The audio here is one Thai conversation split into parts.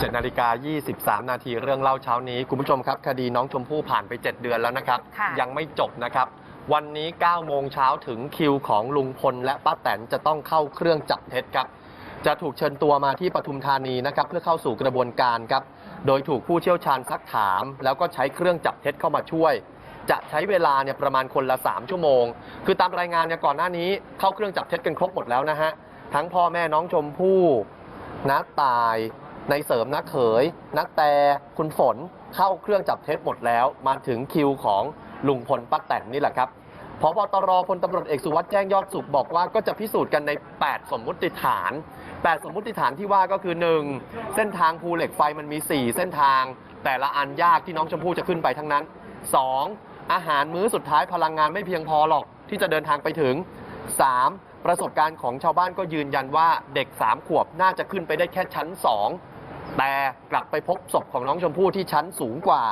7นาฬิกา 23 นาทีเรื่องเล่าเช้านี้ คุณผู้ชมครับ คดีน้องชมพู่ผ่านไป 7 เดือนแล้วนะครับค่ะยังไม่จบนะครับ วันนี้9โมงเช้าถึงคิวของลุงพลและป้าแตนจะต้องเข้าเครื่องจับเท็จครับ จะถูกเชิญตัวมาที่ปทุมธานีนะครับ เพื่อเข้าสู่กระบวนการครับ โดยถูกผู้เชี่ยวชาญซักถาม แล้วก็ใช้เครื่องจับเท็จเข้ามาช่วย จะใช้เวลาเนี่ยประมาณคนละ 3 ชั่วโมง คือตามรายงานเนี่ยก่อนหน้านี้เข้าเครื่องจับเท็จกันครบหมดแล้วนะฮะทั้งพ่อแม่น้องชมพู่น้าตาย ในเสริมนักเขย นักแต่คุณฝนเข้าเครื่องจับเท็จหมดแล้ว มาถึงคิวของลุงพลป้าแตนนี่แหละครับพบตรพลตำรวจเอกสุวัสด์แจ้งยอดสุขบอกว่าก็จะพิสูจน์กันใน 8 สมมุติฐาน 8 สมมุติฐานที่ว่าก็คือ 1. เส้นทางภูเหล็กไฟมันมี 4 เส้นทาง แต่ละอันยากที่น้องชมพู่จะขึ้นไปทั้งนั้น 2. อาหารมื้อสุดท้ายพลังงานไม่เพียงพอหรอกที่จะเดินทางไปถึง 3. ประสบการณ์ของชาวบ้านก็ยืนยันว่าเด็ก 3 ขวบน่าจะขึ้นไปได้แค่ชั้น 2 แต่กลับไปพบศพของน้องชมพู่ที่ชั้นสูงกว่า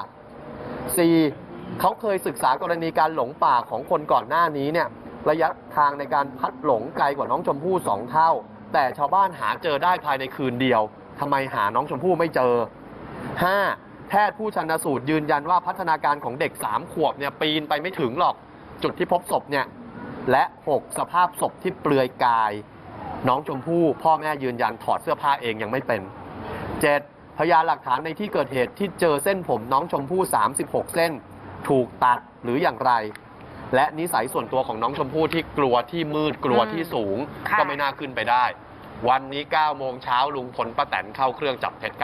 4. เขาเคยศึกษากรณีการหลงป่าของคนก่อนหน้านี้เนี่ยระยะทางในการพัดหลงไกลกว่าน้องชมพู่สองเท่า แต่ชาวบ้านหาเจอได้ภายในคืนเดียวทำไมหาน้องชมพู่ไม่เจอ 5. แพทย์ผู้ชันสูตรยืนยันว่าพัฒนาการของเด็ก 3 ขวบเนี่ยปีนไปไม่ถึงหรอกจุดที่พบศพเนี่ยและ 6. สภาพศพที่เปลือยกาย น้องชมพู่พ่อแม่ยืนยันถอดเสื้อผ้าเองยังไม่เป็น 7. พยานหลักฐานในที่เกิดเหตุที่เจอเส้นผมน้องชมพู่ 36 เส้น ถูกตัดหรืออย่างไร และนิสัยส่วนตัวของน้องชมพู่ที่กลัวที่มืดกลัวที่สูง ค่ะ ก็ไม่น่าขึ้นไปได้ วันนี้9โมงเช้าลุงพลป้าแตนเข้าเครื่องจับเท็จครับ